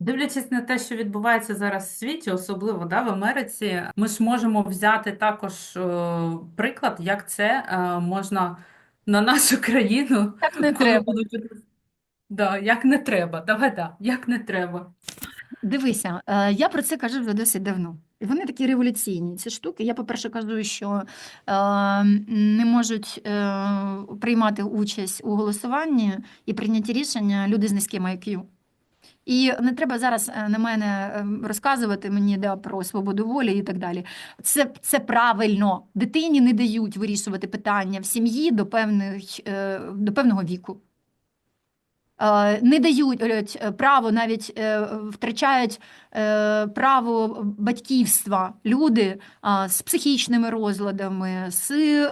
Дивлячись на те, що відбувається зараз в світі, особливо да, в Америці, ми ж можемо взяти також е, приклад, як це е, можна на нашу країну, Так не коли треба. будуть да, як не треба. Давай, да, як не треба. Дивися, е, я про це кажу вже досить давно. І вони такі революційні, ці штуки. Я, по-перше, кажу, що е, не можуть е, приймати участь у голосуванні і прийнятті рішення люди з низьким IQ. І не треба зараз е, на мене е, розказувати мені да, про свободу волі і так далі. Це, це правильно. Дитині не дають вирішувати питання в сім'ї до, певних, е, до певного віку. Е, Не дають е, право, навіть е, втрачають право батьківства люди з психічними розладами, з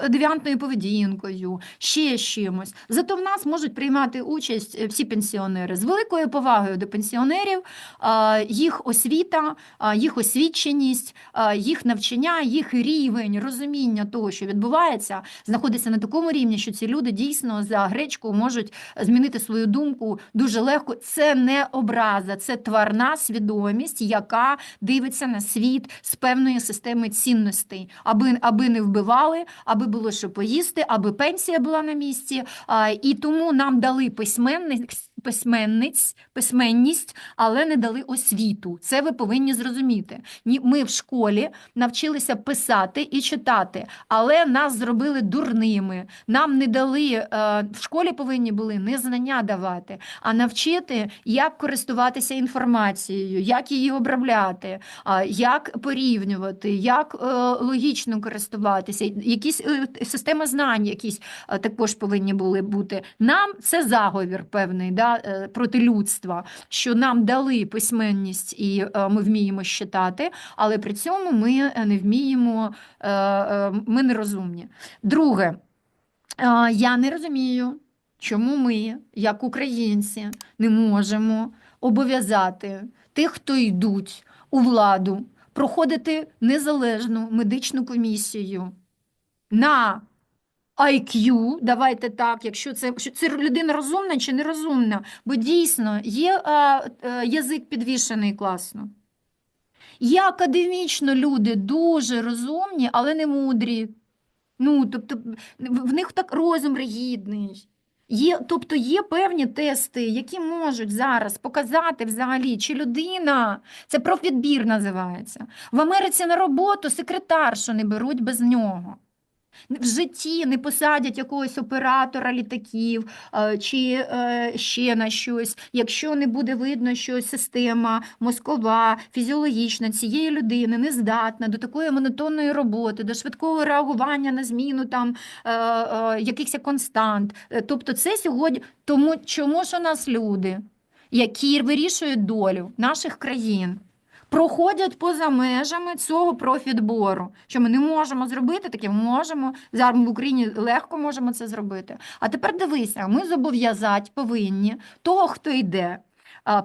девіантною поведінкою, ще чимось. Зато в нас можуть приймати участь всі пенсіонери з великою повагою до пенсіонерів, їх освіта, їх освіченість, їх навчання, їх рівень розуміння того, що відбувається, знаходиться на такому рівні, що ці люди дійсно за гречку можуть змінити свою думку дуже легко. Це не образа, це тварна свідомість, яка дивиться на світ з певної системи цінностей, аби, аби не вбивали, аби було що поїсти, аби пенсія була на місці. І тому нам дали письменниць, письменниць, письменність, але не дали освіту. Це ви повинні зрозуміти. Ні, Ми в школі навчилися писати і читати, але нас зробили дурними. Нам не дали е, в школі повинні були не знання давати, а навчити, як користуватися інформацією, як її обробляти, як порівнювати, як е, логічно користуватися, якісь е, система знань, якісь також повинні були бути. Нам це заговір певний да, е, проти людства, що нам дали письменність і е, ми вміємо читати, але при цьому ми е, не вміємо, ми нерозумні. Друге, я не розумію, чому ми, як українці, не можемо обов'язати тих, хто йдуть у владу, проходити незалежну медичну комісію на IQ, давайте так, якщо це, що це людина розумна чи нерозумна, бо дійсно є а, е, язик підвішений класно. Є академічно люди дуже розумні, але не мудрі. Ну, тобто, в них так розум ригідний. Є, тобто є певні тести, які можуть зараз показати взагалі, чи людина, це профвідбір називається. В Америці на роботу секретаршу не беруть без нього. В житті не посадять якогось оператора літаків е, чи е, ще на щось, якщо не буде видно, що система мозкова, фізіологічна цієї людини не здатна до такої монотонної роботи, до швидкого реагування на зміну там е, якихось констант. Тобто, це сьогодні тому, чому ж у нас люди, які вирішують долю наших країн проходять поза межами цього профідбору. Що ми не можемо зробити таке, можемо. Зараз в Україні легко можемо це зробити. А тепер дивися, ми зобов'язати повинні того, хто йде.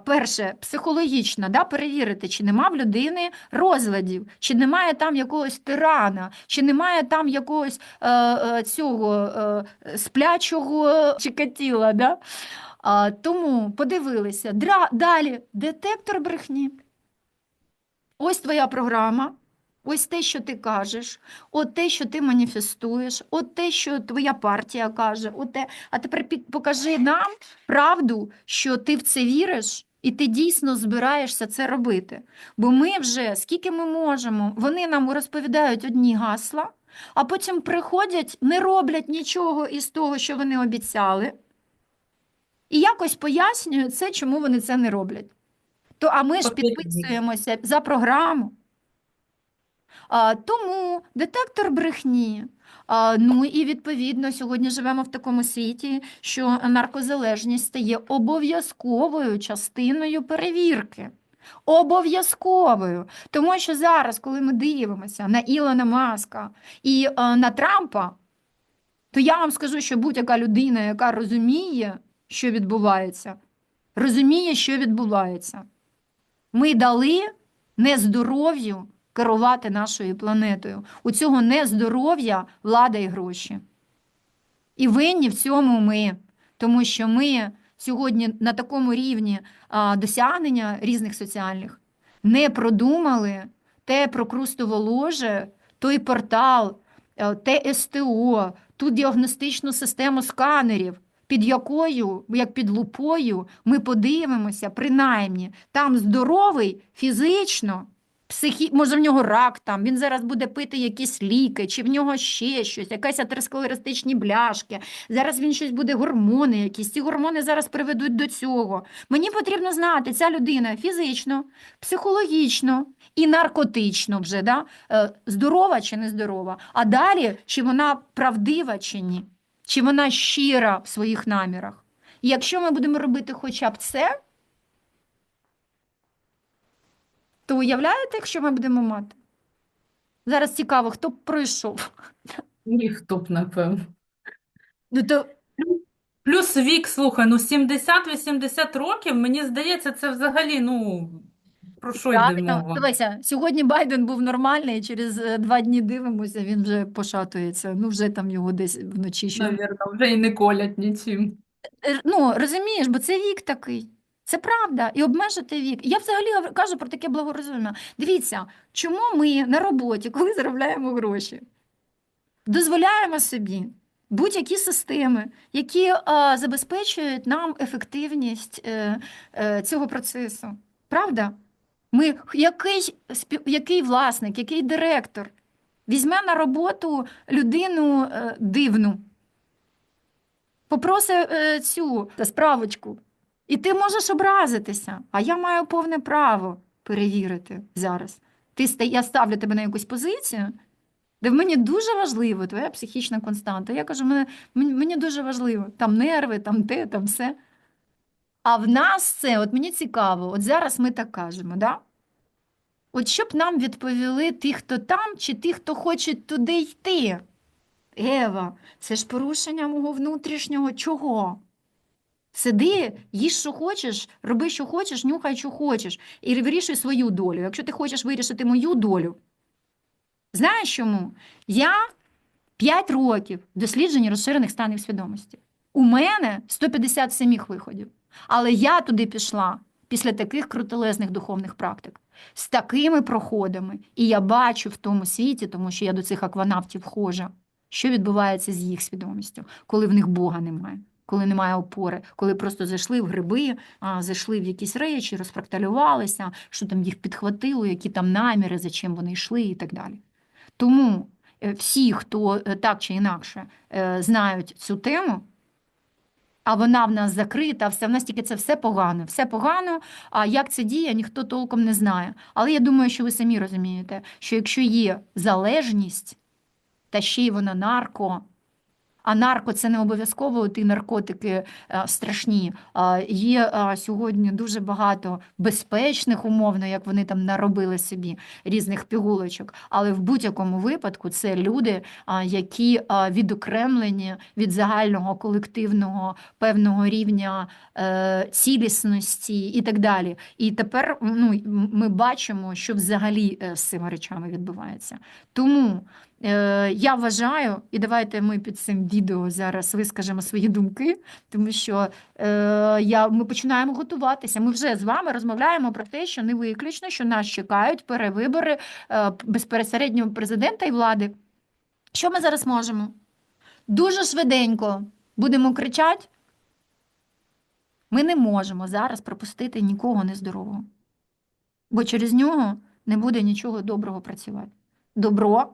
Перше, психологічно, да, перевірити, чи нема в людини розладів, чи немає там якогось тирана, чи немає там якогось е, е, цього е, сплячого чекатіла. Да? Тому подивилися. Дра, далі детектор брехні. Ось твоя програма, ось те, що ти кажеш, от те, що ти маніфестуєш, от те, що твоя партія каже, от те. А тепер покажи нам правду, що ти в це віриш. І ти дійсно збираєшся це робити. Бо ми вже, скільки ми можемо, вони нам розповідають одні гасла, а потім приходять, не роблять нічого із того, що вони обіцяли, і якось пояснюють це, чому вони це не роблять. То, а ми ж підписуємося за програму. А, тому детектор брехні. А, ну і відповідно сьогодні живемо в такому світі, що наркозалежність стає обов'язковою частиною перевірки. Обов'язковою. Тому що зараз, коли ми дивимося на Ілона Маска і е, на Трампа, то я вам скажу, що будь-яка людина, яка розуміє, що відбувається, розуміє, що відбувається. Ми дали нездоров'ю керувати нашою планетою. У цього нездоров'я влада і гроші. І винні в цьому ми, тому що ми сьогодні на такому рівні досягнення різних соціальних, не продумали те прокрустово ложе, той портал, е, те СТО, ту діагностичну систему сканерів, під якою, як під лупою, ми подивимося, принаймні, там здоровий фізично, психі... може в нього рак там, він зараз буде пити якісь ліки, чи в нього ще щось, якась атеросклеростичні бляшки. Зараз він щось буде гормони якісь. Ці гормони зараз приведуть до цього. Мені потрібно знати, ця людина фізично, психологічно і наркотично вже да? е, здорова чи не здорова. А далі, чи вона правдива чи ні, чи вона щира в своїх намірах. І якщо ми будемо робити хоча б це, то уявляєте, якщо ми будемо мати? Зараз цікаво, хто б пройшов. Ніхто б, напевно. Ну, то Плюс вік, слухай, ну 70-80 років, мені здається, це взагалі, ну, про що йде мова? Дивися, сьогодні Байден був нормальний, через е, два дні дивимося, він вже пошатується. Ну, вже там його десь вночі ще. Навірно, вже і не колять нічим. Ну, розумієш, бо це вік такий. Це правда. І обмежити вік. Я взагалі кажу про таке благорозуміння. Дивіться, чому ми на роботі, коли заробляємо гроші, дозволяємо собі будь-які системи, які е, забезпечують нам ефективність е, е, цього процесу. Правда? Ми, який, який власник, який директор візьме на роботу людину е, дивну, попроси е, цю справочку, і ти можеш образитися, а я маю повне право перевірити зараз. Ти, я ставлю тебе на якусь позицію, де мені дуже важливо твоя психічна константа. Я кажу, мені, мені дуже важливо, там нерви, там те, там все. А в нас це, от мені цікаво, от зараз ми так кажемо, да? От щоб нам відповіли ті, хто там, чи ті, хто хоче туди йти. Ева, це ж порушення мого внутрішнього чого? Сиди, їж, що хочеш, роби, що хочеш, нюхай, що хочеш, і вирішуй свою долю. Якщо ти хочеш вирішити мою долю, знаєш чому? Я 5 років дослідження розширених станів свідомості. У мене 157 виходів. Але я туди пішла після таких крутелезних духовних практик, з такими проходами. І я бачу в тому світі, тому що я до цих акванавтів вхожа, що відбувається з їх свідомістю, коли в них Бога немає, коли немає опори, коли просто зайшли в гриби, а, зайшли в якісь речі, розфракталювалися, що там їх підхватило, які там наміри, за чим вони йшли і так далі. Тому е, всі, хто е, так чи інакше е, знають цю тему, а вона в нас закрита, все, в нас тільки це все погано, все погано, а як це діє, ніхто толком не знає. Але я думаю, що ви самі розумієте, що якщо є залежність, та ще й вона нарко, а нарко це не обов'язково ті наркотики е, страшні. А, Є а, сьогодні дуже багато безпечних, умовно, як вони там наробили собі різних пігулочок. Але в будь-якому випадку це люди, які відокремлені від загального колективного певного рівня е, цілісності і так далі. І тепер ну, ми бачимо, що взагалі е, з цими речами відбувається. Тому е, я вважаю, і давайте ми під цим відео зараз вискажемо свої думки, тому що е, я, ми починаємо готуватися. Ми вже з вами розмовляємо про те, що не виключно, що нас чекають перевибори е, безпересереднього президента і влади. Що ми зараз можемо? Дуже швиденько будемо кричати. Ми не можемо зараз пропустити нікого нездорового, бо через нього не буде нічого доброго працювати. Добро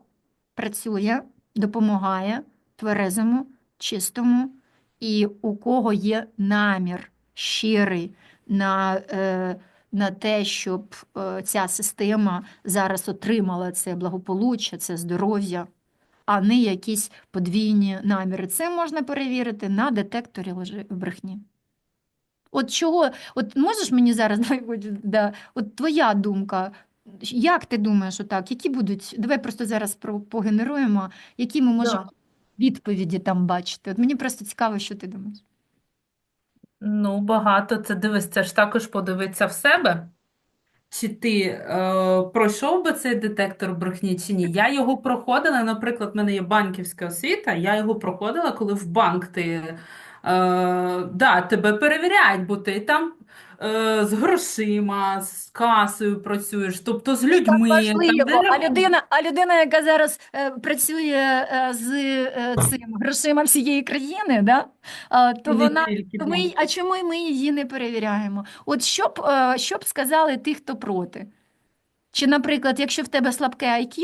працює, допомагає тверезому, чистому, і у кого є намір щирий на, е, на те, щоб е, ця система зараз отримала це благополуччя, це здоров'я, а не якісь подвійні наміри. Це можна перевірити на детекторі брехні. От чого, от можеш мені зараз, да, от твоя думка, як ти думаєш, отак, які будуть, давай просто зараз про, погенеруємо, які ми можемо Да. відповіді там бачити. От мені просто цікаво, що ти думаєш. Ну, багато це дивись, це ж також подивитися в себе. Чи ти е, пройшов би цей детектор брехні чи ні? Я його проходила, наприклад, в мене є банківська освіта, я його проходила, коли в банк ти е, да, тебе перевіряють, бо ти там з грошима, з касою працюєш, тобто з людьми. там, де А людина, а людина, яка зараз е, працює е, з е, цим грошима всієї країни, да? а, то Не вона тільки, то ми, а чому ми її не перевіряємо? От що б, е, що б сказали ті, хто проти? Чи, наприклад, якщо в тебе слабке IQ,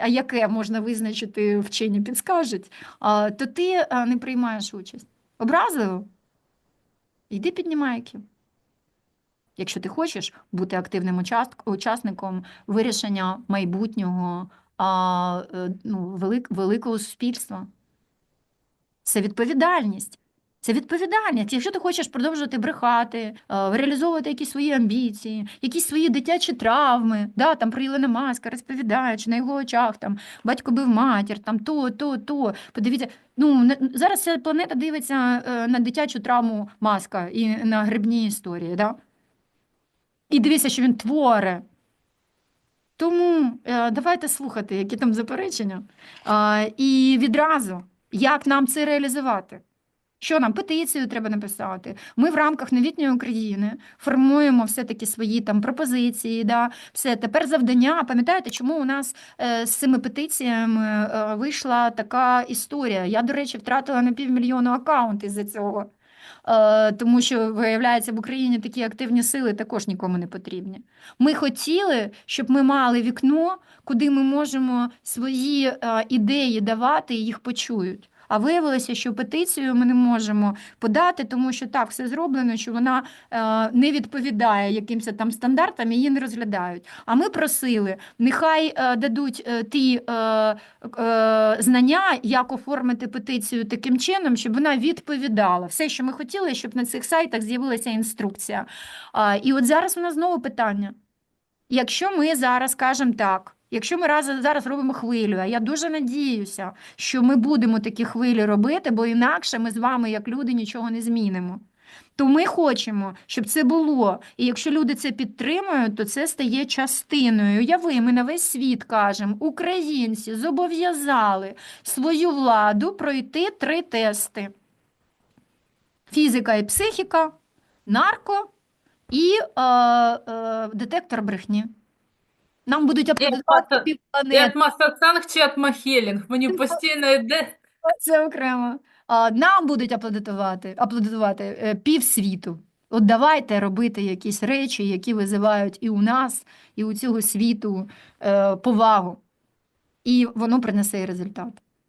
а яке можна визначити, вчені підскажуть, а, то ти а, не приймаєш участь. Образливо? Йди піднімай IQ. Якщо ти хочеш бути активним учасником вирішення майбутнього а, е, ну, велик, великого суспільства. Це відповідальність. Це відповідальність. Якщо ти хочеш продовжувати брехати, е, реалізовувати якісь свої амбіції, якісь свої дитячі травми, да, там про Ілона Маска розповідають, що на його очах там батько бив матір, там то, то, то. Подивіться, ну зараз вся планета дивиться е, на дитячу травму Маска і на грибні історії. Да? І дивіться, що він творе. Тому е, давайте слухати, які там заперечення. І відразу, як нам це реалізувати? Що нам петицію треба написати? Ми в рамках новітньої України формуємо все-таки свої там пропозиції. Да? Все тепер завдання. Пам'ятаєте, чому у нас е, з цими петиціями е, вийшла така історія? Я, до речі, втратила на півмільйону аккаунт із-за цього. Е, тому що, виявляється, в Україні такі активні сили також нікому не потрібні. Ми хотіли, щоб ми мали вікно, куди ми можемо свої е, ідеї давати і їх почують. А виявилося, що петицію ми не можемо подати, тому що так все зроблено, що вона е, не відповідає якимось там стандартам, її не розглядають. А ми просили, нехай е, дадуть е, ті знання, як оформити петицію таким чином, щоб вона відповідала. Все, що ми хотіли, щоб на цих сайтах з'явилася інструкція. І от зараз у нас знову питання. Якщо ми зараз кажемо так, якщо ми раз, зараз робимо хвилю, а я дуже надіюся, що ми будемо такі хвилі робити, бо інакше ми з вами, як люди, нічого не змінимо. То ми хочемо, щоб це було. І якщо люди це підтримують, то це стає частиною. Уяви, ми на весь світ кажемо, українці зобов'язали свою владу пройти три тести: фізика і психіка, нарко і е, е, детектор брехні. Нам будуть аплодувати півпланети. Як Масацанг чи Атмахелінг? Мені постійно йде. Це окремо. А, Нам будуть аплодувати, аплодувати е, півсвіту. От давайте робити якісь речі, які визивають і у нас, і у цього світу е, повагу. І воно принесе і результат.